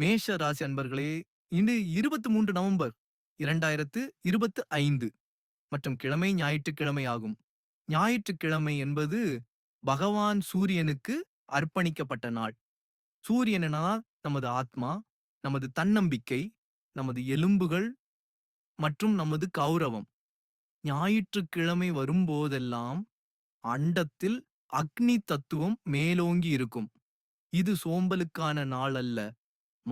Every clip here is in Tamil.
மேஷ ராசி அன்பர்களே இன்று இருபத்தி மூன்று நவம்பர் இரண்டாயிரத்து இருபத்து ஐந்து மற்றும் கிழமை ஞாயிற்றுக்கிழமை ஆகும். ஞாயிற்றுக்கிழமை என்பது பகவான் சூரியனுக்கு அர்ப்பணிக்கப்பட்ட நாள். சூரியனா நமது ஆத்மா நமது தன்னம்பிக்கை நமது எலும்புகள் மற்றும் நமது கௌரவம் ஞாயிற்றுக்கிழமை வரும்போதெல்லாம் அண்டத்தில் அக்னி தத்துவம் மேலோங்கி இருக்கும். இது சோம்பலுக்கான நாள் அல்ல.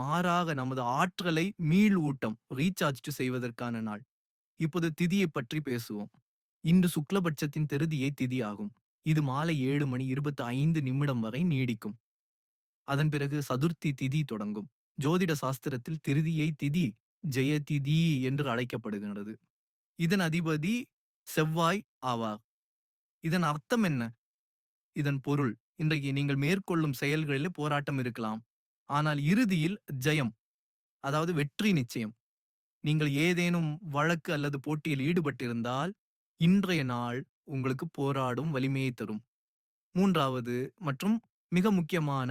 மாறாக நமது ஆற்றலை மீள் ஊட்டம் ரீசார்ஜ் செய்வதற்கான நாள். இப்போது திதியை பற்றி பேசுவோம். இன்று சுக்லபட்சத்தின் திருதியை திதி ஆகும் இது மாலை ஏழு மணி இருபத்தி ஐந்து நிமிடம் வரை நீடிக்கும். அதன் பிறகு சதுர்த்தி திதி தொடங்கும். ஜோதிட சாஸ்திரத்தில் திருதியை திதி ஜெய திதி என்று அழைக்கப்படுகிறது இதன் அதிபதி செவ்வாய் ஆவார். இதன் அர்த்தம் என்ன? இதன் பொருள் இன்றைக்கு நீங்கள் மேற்கொள்ளும் செயல்களில் போராட்டம் இருக்கலாம். ஆனால் இறுதியில் ஜெயம். அதாவது வெற்றி நிச்சயம். நீங்கள் ஏதேனும் வழக்கு அல்லது போட்டியில் ஈடுபட்டிருந்தால் இன்றைய நாள் உங்களுக்கு போராடும் வலிமையை தரும். மூன்றாவது மற்றும் மிக முக்கியமான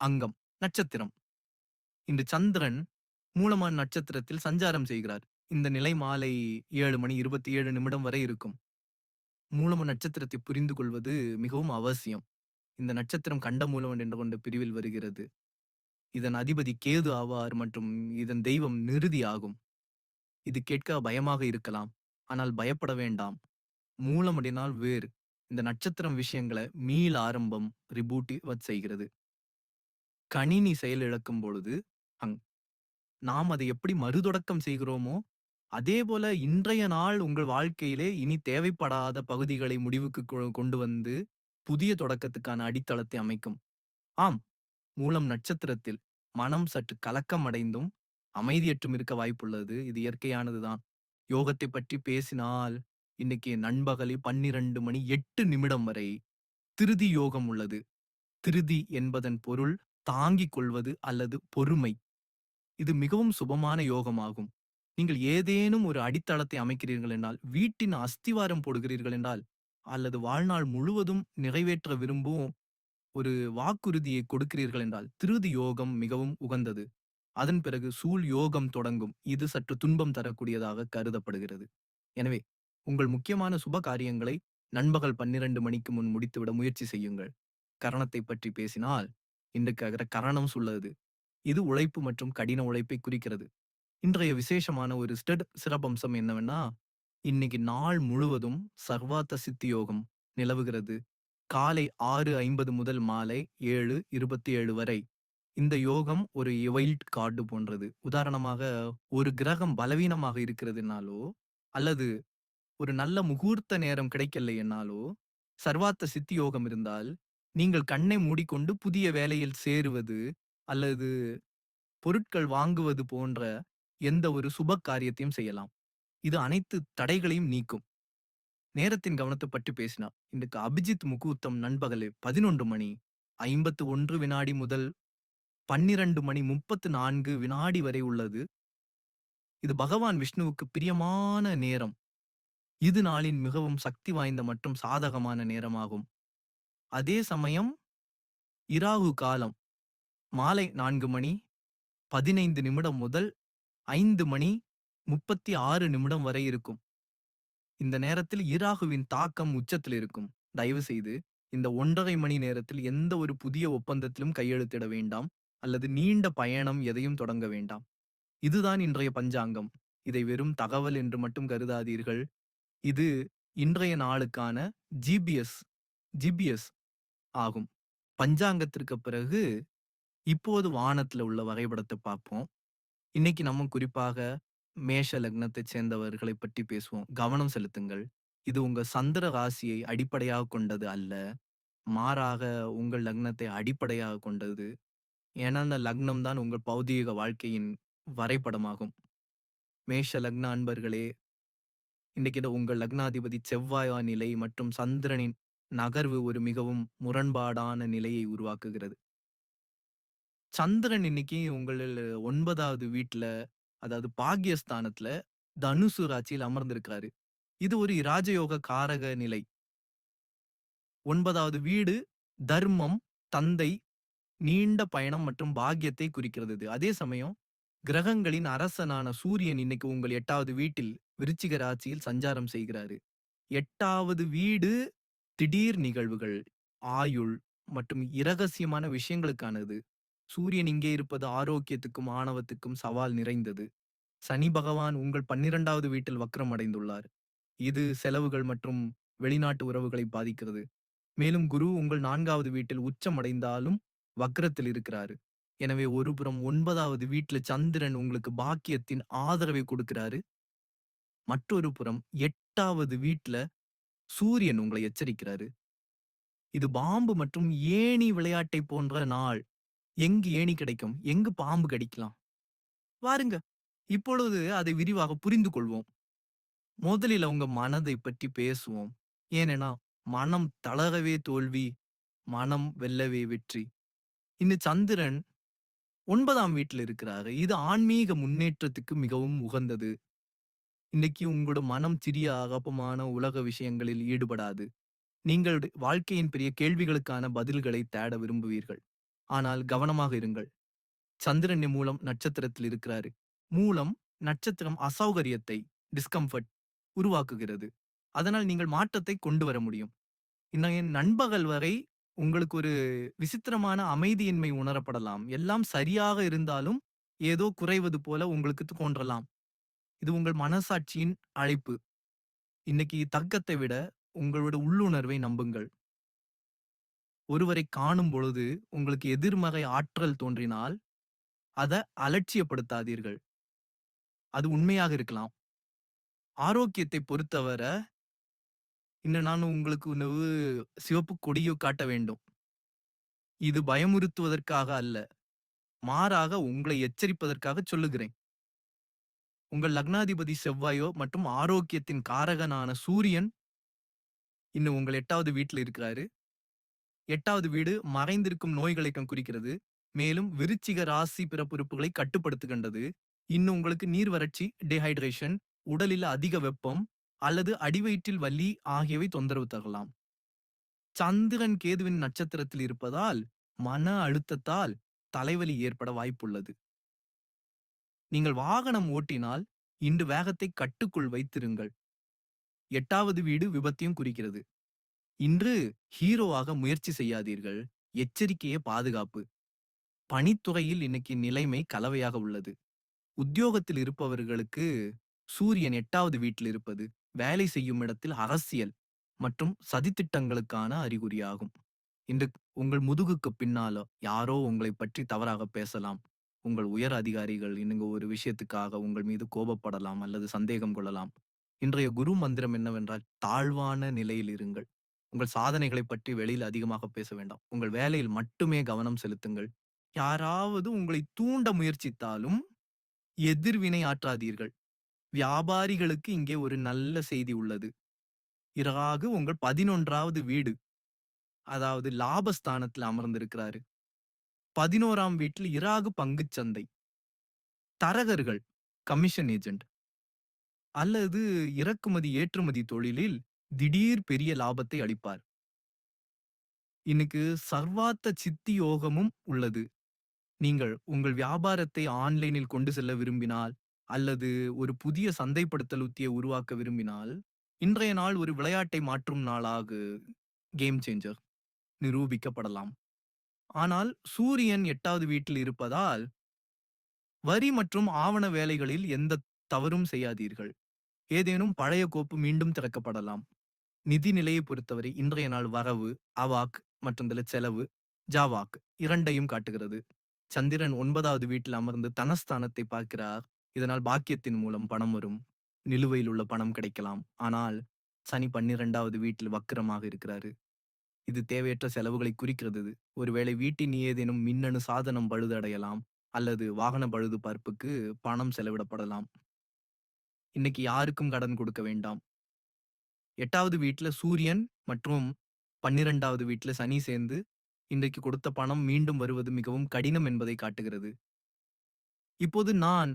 அங்கம் நட்சத்திரம். இன்று சந்திரன் மூலமான நட்சத்திரத்தில் சஞ்சாரம் செய்கிறார். இந்த நிலை மாலை ஏழு மணி இருபத்தி ஏழு நிமிடம் வரை இருக்கும். மூலம நட்சத்திரத்தை புரிந்து கொள்வது மிகவும் அவசியம். இந்த நட்சத்திரம் கண்ட மூலவன் என்று கொண்ட பிரிவில் வருகிறது. இதன் அதிபதி கேது ஆவார் மற்றும் இதன் தெய்வம் நிருதி ஆகும். இது கேட்க பயமாக இருக்கலாம். ஆனால் பயப்பட வேண்டாம். மூலமடினால் வேறு. இந்த நட்சத்திரம் விஷயங்களை மீள் ஆரம்பம் ரிபூட்டி செய்கிறது. கணினி செயலிழக்கும் பொழுது அங் நாம் அதை எப்படி மறுதொடக்கம் செய்கிறோமோ அதே போல இன்றைய நாள் உங்கள் வாழ்க்கையிலே இனி தேவைப்படாத பகுதிகளை முடிவுக்கு கொண்டு வந்து புதிய தொடக்கத்துக்கான அடித்தளத்தை அமைக்கும். ஆம் மூலம் நட்சத்திரத்தில் மனம் சற்று கலக்கம் அடைந்தும் அமைதியற்றும் இருக்க வாய்ப்புள்ளது. இது இயற்கையானதுதான் யோகத்தை பற்றி பேசினால் இன்னைக்கு நண்பகலில் பன்னிரண்டு மணி எட்டு நிமிடம் வரை திருதி யோகம் உள்ளது. திருதி என்பதன் பொருள் தாங்கிக் கொள்வது அல்லது பொறுமை. இது மிகவும் சுபமான யோகமாகும். நீங்கள் ஏதேனும் ஒரு அடித்தளத்தை அமைக்கிறீர்கள் என்றால் வீட்டின் அஸ்திவாரம் போடுகிறீர்கள் என்றால் அல்லது வாழ்நாள் முழுவதும் நிறைவேற்ற விரும்பும் ஒரு வாக்குறுதியை கொடுக்கிறீர்கள் என்றால் திருதி யோகம் மிகவும் உகந்தது. அதன் பிறகு சூழ் யோகம் தொடங்கும். இது சற்று துன்பம் தரக்கூடியதாக கருதப்படுகிறது. எனவே உங்கள் முக்கியமான சுப காரியங்களை நண்பகல் பன்னிரண்டு மணிக்கு முன் முடித்துவிட முயற்சி செய்யுங்கள். கரணத்தை பற்றி பேசினால் இன்றைக்கு கரணம் சொல்லுது இது உழைப்பு மற்றும் கடின உழைப்பை குறிக்கிறது. இன்றைய விசேஷமான ஒரு ஸ்டெட் சிறப்பம்சம் என்னவென்னா இன்னைக்கு நாள் முழுவதும் சர்வாத்த சித்தி யோகம் நிலவுகிறது. காலை ஆறு ஐம்பது முதல் மாலை ஏழு இருபத்தி ஏழு வரை. இந்த யோகம் ஒரு வைல்ட் கார்டு போன்றது. உதாரணமாக ஒரு கிரகம் பலவீனமாக இருக்கிறதுனாலோ அல்லது ஒரு நல்ல முகூர்த்த நேரம் கிடைக்கலை என்னாலோ சர்வாத்த சித்தி யோகம் இருந்தால் நீங்கள் கண்ணை மூடிக்கொண்டு புதிய வேலையில் சேருவது அல்லது பொருட்கள் வாங்குவது போன்ற எந்த ஒரு சுப காரியத்தையும் செய்யலாம். இது அனைத்து தடைகளையும் நீக்கும். நேரத்தின் கவனத்தை பற்றி பேசினார் இன்றைக்கு அபிஜித் முகூர்த்தம் நண்பகலே பதினொன்று மணி ஐம்பத்து ஒன்று வினாடி முதல் பன்னிரண்டு மணி முப்பத்து நான்கு வினாடி வரை உள்ளது. இது பகவான் விஷ்ணுவுக்கு பிரியமான நேரம். இது நாளின் மிகவும் சக்தி வாய்ந்த மற்றும் சாதகமான நேரமாகும். அதே சமயம் இராகு காலம் மாலை நான்கு மணி பதினைந்து நிமிடம் முதல் ஐந்து மணி முப்பத்தி ஆறு நிமிடம் வரை இருக்கும். இந்த நேரத்தில் இராகுவின் தாக்கம் உச்சத்தில் இருக்கும். தயவு செய்து இந்த ஒன்றரை மணி நேரத்தில் எந்த ஒரு புதிய ஒப்பந்தத்திலும் கையெழுத்திட வேண்டாம். அல்லது நீண்ட பயணம் எதையும் தொடங்க வேண்டாம். இதுதான் இன்றைய பஞ்சாங்கம். இதை வெறும் தகவல் என்று மட்டும் கருதாதீர்கள். இது இன்றைய நாளுக்கான ஜிபிஎஸ் ஜிபிஎஸ் ஆகும். பஞ்சாங்கத்திற்கு பிறகு இப்போது வானத்துல உள்ள வரைபடத்தை பார்ப்போம். இன்னைக்கு நம்ம குறிப்பாக மேஷ லக்னத்தைச் சேர்ந்தவர்களை பற்றி பேசுவோம். கவனம் செலுத்துங்கள். இது உங்க சந்திர ராசியை அடிப்படையாக கொண்டது அல்ல. மாறாக உங்கள் லக்னத்தை அடிப்படையாக கொண்டது. ஏன்னா அந்த லக்னம் தான் உங்கள் பௌதீக வாழ்க்கையின் வரைபடமாகும். மேஷ லக்ன அன்பர்களே இன்னைக்கு உங்கள் லக்னாதிபதி செவ்வாயா நிலை மற்றும் சந்திரனின் நகர்வு ஒரு மிகவும் முரண்பாடான நிலையை உருவாக்குகிறது. சந்திரன் இன்னைக்கு உங்கள் ஒன்பதாவது வீட்டுல அதாவது பாகியஸ்தானத்துல தனுசு ராசியில் அமர்ந்திருக்காரு இது ஒரு ராஜயோக காரக நிலை ஒன்பதாவது வீடு தர்மம் தந்தை நீண்ட பயணம் மற்றும் பாக்கியத்தை குறிக்கிறது இது. அதே சமயம் கிரகங்களின் அரசனான சூரியன் இன்னைக்கு உங்கள் எட்டாவது வீட்டில் விருச்சிக ராசியில் சஞ்சாரம் செய்கிறாரு. எட்டாவது வீடு திடீர் நிகழ்வுகள், ஆயுள் மற்றும் இரகசியமான விஷயங்களுக்கானது. சூரியன் இங்கே இருப்பது ஆரோக்கியத்துக்கும், ஆணவத்துக்கும் சவால் நிறைந்தது. சனி பகவான் உங்கள் 12வது வீட்டில் வக்ரம் அடைந்துள்ளார். இது செலவுகள் மற்றும் வெளிநாட்டு உறவுகளை பாதிக்கிறது. மேலும் குரு உங்கள் நான்காவது வீட்டில் உச்சம் அடைந்தாலும் வக்ரத்தில் இருக்கிறாரு. எனவே ஒருபுறம் ஒன்பதாவது வீட்டுல சந்திரன் உங்களுக்கு பாக்கியத்தின் ஆதரவை கொடுக்கிறாரு. மற்றொரு புறம் எட்டாவது வீட்டுல சூரியன் உங்களை எச்சரிக்கிறாரு. இது பாம்பு மற்றும் ஏணி விளையாட்டை போன்ற நாள். எங்கு ஏணி கிடைக்கும்? எங்கு பாம்பு கடிக்கலாம்? வாருங்க. இப்பொழுது அதை விரிவாக புரிந்து கொள்வோம். முதலில் உங்க மனதை பற்றி பேசுவோம். ஏனெனா மனம் தளரவே தோல்வி, மனம் வெல்லவே வெற்றி. இன்னு சந்திரன் ஒன்பதாம் வீட்டில் இருக்கிறாரு. இது ஆன்மீக முன்னேற்றத்துக்கு மிகவும் உகந்தது. இன்னைக்கு உங்களோட மனம் சிறிய அகப்பமான உலக விஷயங்களில் ஈடுபடாது. நீங்கள் வாழ்க்கையின் பெரிய கேள்விகளுக்கான பதில்களை தேட விரும்புவீர்கள். ஆனால் கவனமாக இருங்கள். சந்திரன் மூலம் நட்சத்திரத்தில் இருக்கிறாரு. மூலம் நட்சத்திரம் அசௌகரியத்தை டிஸ்கம்ஃபர்ட் உருவாக்குகிறது. அதனால் நீங்கள் மாற்றத்தை கொண்டு வர முடியும். இன்றைய நண்பகல் வரை உங்களுக்கு ஒரு விசித்திரமான அமைதியின்மை உணரப்படலாம். எல்லாம் சரியாக இருந்தாலும் ஏதோ குறைவது போல உங்களுக்கு தோன்றலாம். இது உங்கள் மனசாட்சியின் அழைப்பு. இன்னைக்கு தக்கத்தை விட உங்களோட உள்ளுணர்வை நம்புங்கள். ஒருவரை காணும் பொழுது உங்களுக்கு எதிர்மறை ஆற்றல் தோன்றினால் அதை அலட்சியப்படுத்தாதீர்கள். அது உண்மையாக இருக்கலாம். ஆரோக்கியத்தை பொறுத்தவரை இன்று நான் உங்களுக்கு உணவு சிவப்பு கொடியோ காட்ட வேண்டும். இது பயமுறுத்துவதற்காக அல்ல. மாறாக உங்களை எச்சரிப்பதற்காக சொல்லுகிறேன். உங்கள் லக்னாதிபதி செவ்வாயோ மற்றும் ஆரோக்கியத்தின் காரகனான சூரியன் இன்னும் உங்கள் எட்டாவது வீட்டில் இருக்கிறாரு. எட்டாவது வீடு மறைந்திருக்கும் நோய்களைக்கும் குறிக்கிறது. மேலும் விருச்சிக ராசி பிறப்புறுப்புகளை கட்டுப்படுத்துகின்றது. இன்னும் உங்களுக்கு நீர் வறட்சி, டிஹைட்ரேஷன் உடலில் அதிக வெப்பம் அல்லது அடிவயிற்றில் வலி ஆகியவை தொந்தரவு தரலாம். சந்திரன் கேதுவின் நட்சத்திரத்தில் இருப்பதால் மன அழுத்தத்தால் தலைவலி ஏற்பட வாய்ப்புள்ளது. நீங்கள் வாகனம் ஓட்டினால் இன்று வேகத்தை கட்டுக்குள் வைத்திருங்கள். எட்டாவது வீடு விபத்தையும் குறிக்கிறது. இன்று ஹீரோவாக முயற்சி செய்யாதீர்கள். எச்சரிக்கையே பாதுகாப்பு. பணித்துறையில் இன்னைக்கு நிலைமை கலவையாக உள்ளது. உத்தியோகத்தில் இருப்பவர்களுக்கு சூரியன் எட்டாவது வீட்டில் இருப்பது வேலை செய்யும் இடத்தில் அரசியல் மற்றும் சதித்திட்டங்களுக்கான அறிகுறியாகும். இன்று உங்கள் முதுகுக்கு பின்னால யாரோ உங்களை பற்றி தவறாக பேசலாம். உங்கள் உயர் அதிகாரிகள் இன்னும் ஒரு விஷயத்துக்காக உங்கள் மீது கோபப்படலாம் அல்லது சந்தேகம் கொள்ளலாம். இன்றைய குரு மந்திரம் என்னவென்றால் தாழ்வான நிலையில் இருங்கள். உங்கள் சாதனைகளைப் பற்றி வெளியில் அதிகமாக பேச வேண்டாம். உங்கள் வேலையில் மட்டுமே கவனம் செலுத்துங்கள். யாராவது உங்களை தூண்ட முயற்சித்தாலும் எதிர்வினை ஆற்றாதீர்கள். வியாபாரிகளுக்கு இங்கே ஒரு நல்ல செய்தி உள்ளது. இராகு உங்கள் 11வது வீடு அதாவது லாபஸ்தானத்தில் அமர்ந்திருக்கிறாரு. 11ஆம் வீட்டில் இராகு பங்குச் சந்தை. தரகர்கள் கமிஷன் ஏஜென்ட் அல்லது இறக்குமதி ஏற்றுமதி தொழிலில் திடீர் பெரிய லாபத்தை அளிப்பார். இன்னைக்கு சர்வாத்த சித்தி யோகமும் உள்ளது. நீங்கள் உங்கள் வியாபாரத்தை ஆன்லைனில் கொண்டு செல்ல விரும்பினால் அல்லது ஒரு புதிய சந்தைப்படுத்தல் உத்தியை உருவாக்க விரும்பினால் இன்றைய நாள் ஒரு விளையாட்டை மாற்றும் நாளாக கேம் சேஞ்சர் நிரூபிக்கப்படலாம். ஆனால் சூரியன் எட்டாவது வீட்டில் இருப்பதால் வரி மற்றும் ஆவண வேலைகளில் எந்த தவறும் செய்யாதீர்கள். ஏதேனும் பழைய கோப்பு மீண்டும் திறக்கப்படலாம். நிதி நிலையை பொறுத்தவரை இன்றைய நாள் வரவு, அவாக் மற்றும் செலவு, ஜாவாக் இரண்டையும் காட்டுகிறது. சந்திரன் ஒன்பதாவது வீட்டில் அமர்ந்து தனஸ்தானத்தை பார்க்கிறார். இதனால் பாக்கியத்தின் மூலம் பணம் வரும். நிலுவையில் உள்ள பணம் கிடைக்கலாம். ஆனால் சனி 12வது வீட்டில் வக்கிரமாக இருக்கிறாரு. இது தேவையற்ற செலவுகளை குறிக்கிறது. ஒருவேளை வீட்டின் ஏதேனும் மின்னணு சாதனம் பழுதடையலாம் அல்லது வாகன பழுது பார்ப்புக்கு பணம் செலவிடப்படலாம். இன்னைக்கு யாருக்கும் கடன் கொடுக்க வேண்டாம். எட்டாவது வீட்டில் சூரியன் மற்றும் பன்னிரெண்டாவது வீட்டில் சனி சேர்ந்து இன்றைக்கு கொடுத்த பணம் மீண்டும் வருவது மிகவும் கடினம் என்பதை காட்டுகிறது. இப்போது நான்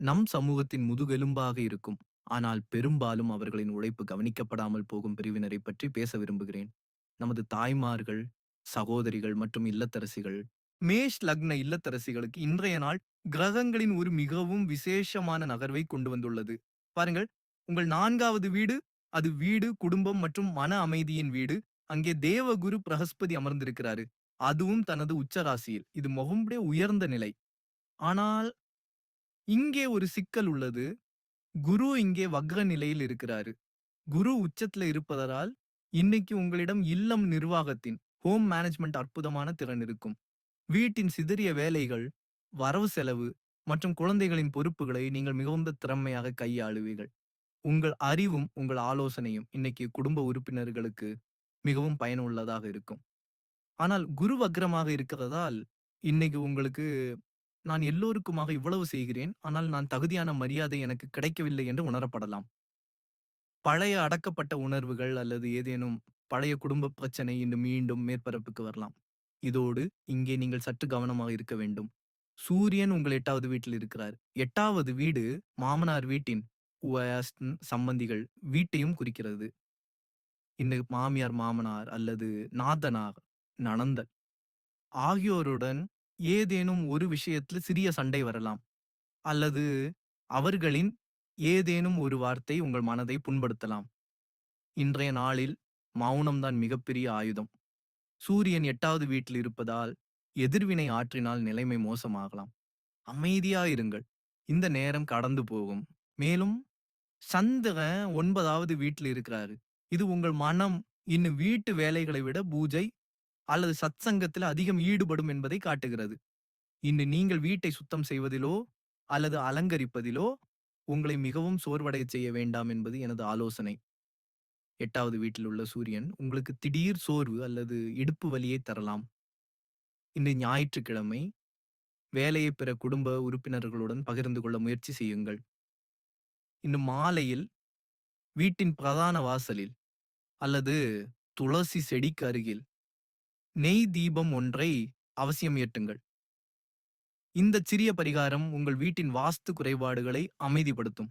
நம் சமூகத்தின் முதுகெலும்பாக இருக்கும். ஆனால் பெரும்பாலும் அவர்களின் உழைப்பு கவனிக்கப்படாமல் போகும் பிரிவினரை பற்றி பேச விரும்புகிறேன். நமது தாய்மார்கள், சகோதரிகள் மற்றும் இல்லத்தரசிகள் மேஷ் லக்ன இல்லத்தரசிகளுக்கு இன்றைய நாள் கிரகங்களின் ஒரு மிகவும் விசேஷமான நகர்வை கொண்டு வந்துள்ளது பாருங்கள் உங்கள் நான்காவது வீடு அது வீடு குடும்பம் மற்றும் மன அமைதியின் வீடு. அங்கே தேவகுரு பிரகஸ்பதி அமர்ந்திருக்கிறாரு. அதுவும் தனது உச்ச ராசியில் இது முகம்புடைய உயர்ந்த நிலை. ஆனால் இங்கே ஒரு சிக்கல் உள்ளது. குரு இங்கே வக்ர நிலையில் இருக்கிறாரு. குரு உச்சத்துல இருப்பதால் இன்னைக்கு உங்களிடம் இல்லம் நிர்வாகத்தின் ஹோம் மேனேஜ்மெண்ட் அற்புதமான திறன் இருக்கும். வீட்டின் சிதறிய வேலைகள் வரவு செலவு மற்றும் குழந்தைகளின் பொறுப்புகளை நீங்கள் மிகுந்த திறமையாக கையாளுவீர்கள். உங்கள் அறிவும் உங்கள் ஆலோசனையும் இன்னைக்கு குடும்ப உறுப்பினர்களுக்கு மிகவும் பயனுள்ளதாக இருக்கும். ஆனால் குரு வக்ரமாக இருக்கிறதால் இன்னைக்கு உங்களுக்கு நான் எல்லோருக்குமாக இவ்வளவு செய்கிறேன் ஆனால் நான் தகுதியான மரியாதை எனக்கு கிடைக்கவில்லை என்று உணரப்படலாம். பழைய அடக்கப்பட்ட உணர்வுகள் அல்லது ஏதேனும் பழைய குடும்ப பிரச்சனை இன்று மீண்டும் மேற்பரப்புக்கு வரலாம். இதோடு இங்கே நீங்கள் சற்று கவனமாக இருக்க வேண்டும். சூரியன் உங்கள் எட்டாவது வீட்டில் இருக்கிறார். எட்டாவது வீடு மாமனார் வீட்டின் உவயாஸ்ன் சம்பந்திகள் வீட்டையும் குறிக்கிறது. இந்த மாமியார் மாமனார் அல்லது நாதனார் நனந்தன் ஆகியோருடன் ஏதேனும் ஒரு விஷயத்தில் சிறிய சண்டை வரலாம். அல்லது அவர்களின் ஏதேனும் ஒரு வார்த்தை உங்கள் மனதை புண்படுத்தலாம். இன்றைய நாளில் மௌனம்தான் மிகப்பெரிய ஆயுதம். சூரியன் எட்டாவது வீட்டில் இருப்பதால் எதிர்வினை ஆற்றினால் நிலைமை மோசமாகலாம். அமைதியாயிருங்கள் இந்த நேரம் கடந்து போகும். மேலும் சந்திரன் ஒன்பதாவது வீட்டில் இருக்கிறாரு. இது உங்கள் மனம் இன்னும் வீட்டு வேலைகளை விட பூஜை அல்லது சத்சங்கத்தில் அதிகம் ஈடுபடும் என்பதை காட்டுகிறது. இன்று நீங்கள் வீட்டை சுத்தம் செய்வதிலோ அல்லது அலங்கரிப்பதிலோ உங்களை மிகவும் சோர்வடைய செய்ய வேண்டாம் என்பது எனது ஆலோசனை. எட்டாவது வீட்டில் உள்ள சூரியன் உங்களுக்கு திடீர் சோர்வு அல்லது இடுப்பு வலியை தரலாம். இன்று ஞாயிற்றுக்கிழமை வேலையை பிற குடும்ப உறுப்பினர்களுடன் பகிர்ந்து கொள்ள முயற்சி செய்யுங்கள். இன்னும் மாலையில் வீட்டின் பிரதான வாசலில் அல்லது துளசி செடிக்கு அருகில் நெய் தீபம் ஒன்றை அவசியம் ஏற்றுங்கள். இந்த சிறிய பரிகாரம் உங்கள் வீட்டின் வாஸ்து குறைபாடுகளை அமைதிப்படுத்தும்.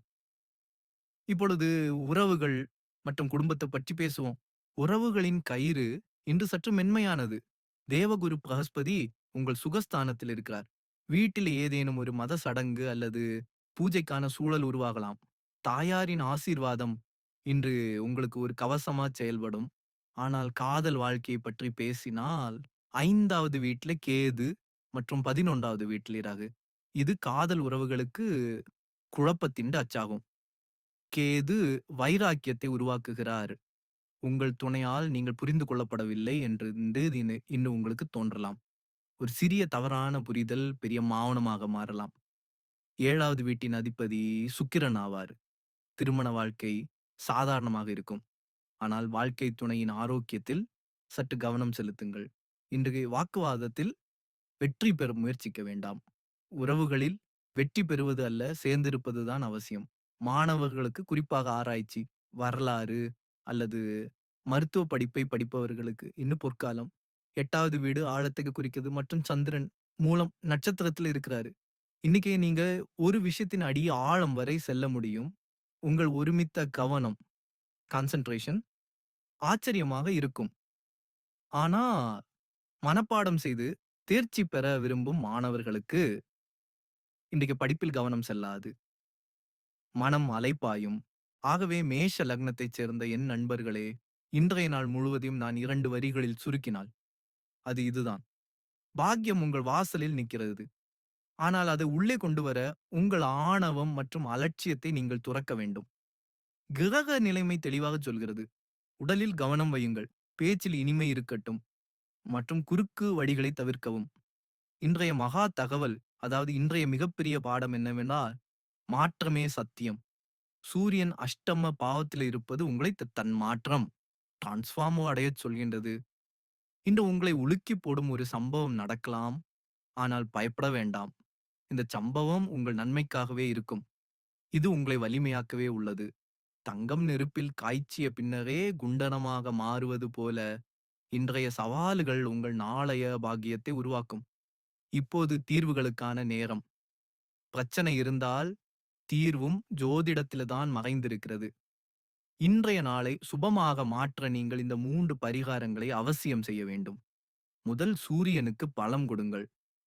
இப்பொழுது உறவுகள் மற்றும் குடும்பத்தை பற்றி பேசுவோம். உறவுகளின் கயிறு இன்று சற்று மென்மையானது. தேவகுரு பிரகஸ்பதி உங்கள் சுகஸ்தானத்தில் இருக்கிறார். வீட்டில் ஏதேனும் ஒரு மத சடங்கு அல்லது பூஜைக்கான சூழல் உருவாகலாம். தாயாரின் ஆசீர்வாதம் இன்று உங்களுக்கு ஒரு கவசமா செயல்படும். ஆனால் காதல் வாழ்க்கையை பற்றி பேசினால் ஐந்தாவது வீட்டில கேது மற்றும் பதினொன்றாவது வீட்டில் இராகு இது காதல் உறவுகளுக்கு குழப்பத்தின் அச்சாகும். கேது வைராக்கியத்தை உருவாக்குகிறார். உங்கள் துணையால் நீங்கள் புரிந்து கொள்ளப்படவில்லை என்று இன்று இன்னும் உங்களுக்கு தோன்றலாம். ஒரு சிறிய தவறான புரிதல் பெரிய மாவனமாக மாறலாம். ஏழாவது வீட்டின் அதிபதி சுக்கிரன் ஆவார். திருமண வாழ்க்கை சாதாரணமாக இருக்கும். ஆனால் வாழ்க்கை துணையின் ஆரோக்கியத்தில் சற்று கவனம் செலுத்துங்கள். இன்றைய வாக்குவாதத்தில் வெற்றி பெற முயற்சிக்க வேண்டாம். உறவுகளில் வெற்றி பெறுவது அல்ல சேர்ந்திருப்பதுதான் அவசியம். மாணவர்களுக்கு குறிப்பாக ஆராய்ச்சி வரலாறு அல்லது மருத்துவ படிப்பை படிப்பவர்களுக்கு இன்னும் பொற்காலம். எட்டாவது வீடு ஆழத்துக்கு குறிக்கிறது மற்றும் சந்திரன் மூலம் நட்சத்திரத்தில் இருக்கிறாரு. இன்னைக்கு நீங்க ஒரு விஷயத்தின் அடி ஆழம் வரை செல்ல முடியும். உங்கள் ஒருமித்த கவனம் கான்சென்ட்ரேஷன் ஆச்சரியமாக இருக்கும். ஆனா மனப்பாடம் செய்து தேர்ச்சி பெற விரும்பும் மாணவர்களுக்கு இன்றைக்கு படிப்பில் கவனம் செல்லாது. மனம் அலைப்பாயும். ஆகவே மேஷ லக்னத்தைச் சேர்ந்த என் நண்பர்களே இன்றைய நாள் முழுவதையும் நான் இரண்டு வரிகளில் சுருக்கினால் அது இதுதான். பாக்கியம் உங்கள் வாசலில் நிற்கிறது. ஆனால் அதை உள்ளே கொண்டு வர உங்கள் ஆணவம் மற்றும் அலட்சியத்தை நீங்கள் துறக்க வேண்டும். கிரக நிலைமை தெளிவாக சொல்கிறது. உடலில் கவனம் வையுங்கள். பேச்சில் இனிமை இருக்கட்டும். மற்றும் குறுக்கு வழிகளை தவிர்க்கவும். இன்றைய மகா தகவல் அதாவது இன்றைய மிகப்பெரிய பாடம் என்னவென்றால் மாற்றமே சத்தியம். சூரியன் அஷ்டம பாவத்தில் இருப்பது உங்களை தன் மாற்றம். டிரான்ஸ்ஃபார்மோ அடையச் சொல்கின்றது. இன்று உங்களை உலுக்கி போடும் ஒரு சம்பவம் நடக்கலாம். ஆனால் பயப்பட வேண்டாம். இந்த சம்பவம் உங்கள் நன்மைக்காகவே இருக்கும். இது உங்களை வலிமையாக்கவே உள்ளது. தங்கம் நெருப்பில் காய்ச்சிய பின்னரே குண்டனமாக மாறுவது போல இன்றைய சவால்கள் உங்கள் நாளைய பாக்கியத்தை உருவாக்கும். இப்போது தீர்வுகளுக்கான நேரம். பிரச்சனை இருந்தால் தீர்வும் ஜோதிடத்தில்தான் மறைந்திருக்கிறது. இன்றைய நாளை சுபமாக மாற்ற நீங்கள் இந்த மூன்று பரிகாரங்களை அவசியம் செய்ய வேண்டும். முதல் சூரியனுக்கு பலம் கொடுங்கள்.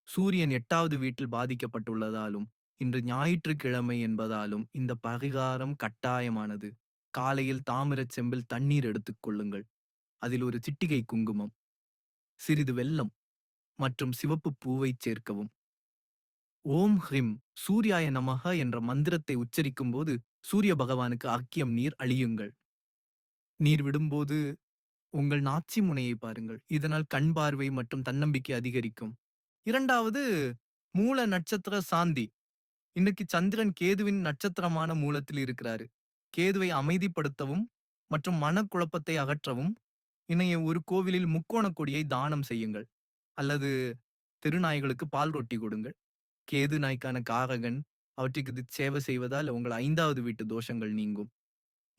சூரியன் எட்டாவது வீட்டில் பாதிக்கப்பட்டுள்ளதாலும் இன்று ஞாயிற்றுக்கிழமை என்பதாலும் இந்த பரிகாரம் கட்டாயமானது. காலையில் தாமிரச் செம்பில் தண்ணீர் எடுத்துக் கொள்ளுங்கள். அதில் ஒரு சிட்டிகை குங்குமம் சிறிது வெல்லம் மற்றும் சிவப்பு பூவைச் சேர்க்கவும். ஓம் ஹ்ரிம் சூர்யாய நமக என்ற மந்திரத்தை உச்சரிக்கும் போது சூரிய பகவானுக்கு அக்கியம் நீர் அழியுங்கள். நீர் விடும்போது உங்கள் நாச்சி முனையை பாருங்கள். இதனால் கண் பார்வை மற்றும் தன்னம்பிக்கை அதிகரிக்கும். இரண்டாவது மூல நட்சத்திர சாந்தி. இன்னைக்கு சந்திரன் கேதுவின் நட்சத்திரமான மூலத்தில் இருக்கிறாரு. கேதுவை அமைதிப்படுத்தவும் மற்றும் மனக்குழப்பத்தை அகற்றவும் இணைய ஒரு கோவிலில் முக்கோண கொடியை தானம் செய்யுங்கள். அல்லது திருநாய்களுக்கு பால் ரொட்டி கொடுங்கள். கேது நாய்க்கான காரகன் அவற்றுக்கு இது சேவை செய்வதால் உங்கள் ஐந்தாவது வீட்டு தோஷங்கள் நீங்கும்.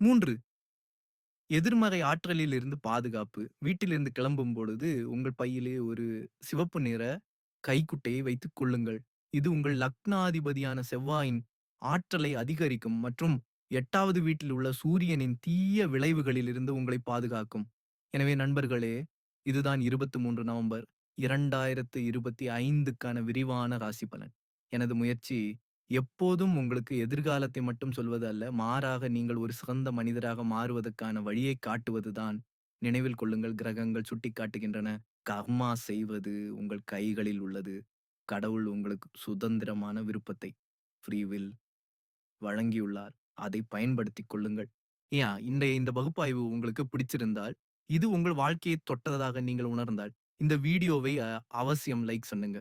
மூன்று எதிர்மறை ஆற்றலில் இருந்து பாதுகாப்பு. வீட்டிலிருந்து கிளம்பும் பொழுது உங்கள் பையிலே ஒரு சிவப்பு நிற கைக்குட்டையை வைத்துக் கொள்ளுங்கள். இது உங்கள் லக்னாதிபதியான செவ்வாயின் ஆற்றலை அதிகரிக்கும் மற்றும் எட்டாவது வீட்டில் உள்ள சூரியனின் தீய விளைவுகளிலிருந்து உங்களை பாதுகாக்கும். எனவே நண்பர்களே இதுதான் இருபத்தி மூன்று நவம்பர் இரண்டாயிரத்து இருபத்தி ஐந்துக்கான விரிவான ராசி பலன். எனது முயற்சி எப்போதும் உங்களுக்கு எதிர்காலத்தை மட்டும் சொல்வது அல்ல மாறாக நீங்கள் ஒரு சிறந்த மனிதராக மாறுவதற்கான வழியை காட்டுவதுதான் நினைவில் கொள்ளுங்கள். கிரகங்கள் சுட்டி காட்டுகின்றன கர்மா செய்வது உங்கள் கைகளில் உள்ளது. கடவுள் உங்களுக்கு சுதந்திரமான விருப்பத்தை ஃப்ரீவில் வழங்கியுள்ளார். அதை பயன்படுத்திக் கொள்ளுங்கள். ஏன் இன்றைய இந்த பகுப்பாய்வு உங்களுக்கு பிடிச்சிருந்தால் இது உங்கள் வாழ்க்கையை தொட்டதாக நீங்கள் உணர்ந்தால் இந்த வீடியோவை அவசியம் லைக் பண்ணுங்க.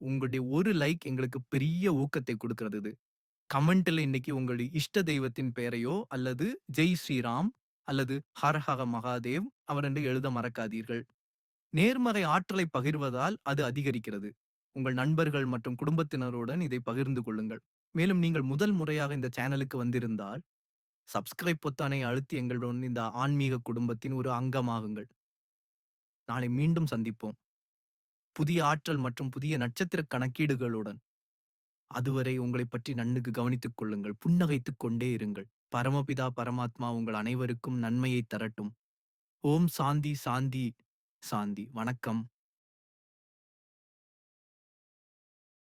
உங்களுடைய ஒரு லைக் எங்களுக்கு பெரிய ஊக்கத்தை கொடுக்கிறது கமெண்ட்ல இன்னைக்கு உங்களுடைய இஷ்ட தெய்வத்தின் பெயரையோ அல்லது ஜெய் ஸ்ரீராம் அல்லது ஹரஹக ஹர மகாதேவ் அவரென்று எழுத மறக்காதீர்கள். நேர்மறை ஆற்றலை பகிர்வதால் அது அதிகரிக்கிறது. உங்கள் நண்பர்கள் மற்றும் குடும்பத்தினருடன் இதை பகிர்ந்து கொள்ளுங்கள். மேலும் நீங்கள் முதல் முறையாக இந்த சேனலுக்கு வந்திருந்தால் சப்ஸ்கிரைப் பொத்தானை அழுத்தி எங்களுடன் இந்த ஆன்மீக குடும்பத்தின் ஒரு அங்கமாகுங்கள். நாளை மீண்டும் சந்திப்போம். புதிய ஆற்றல் மற்றும் புதிய நட்சத்திர கணக்கீடுகளுடன். அதுவரை உங்களை பற்றி நன்னுக்கு கவனித்துக் கொள்ளுங்கள். புன்னகைத்துக் கொண்டே இருங்கள். பரமபிதா பரமாத்மா உங்கள் அனைவருக்கும் நன்மையை தரட்டும். ஓம் சாந்தி சாந்தி சாந்தி. வணக்கம்.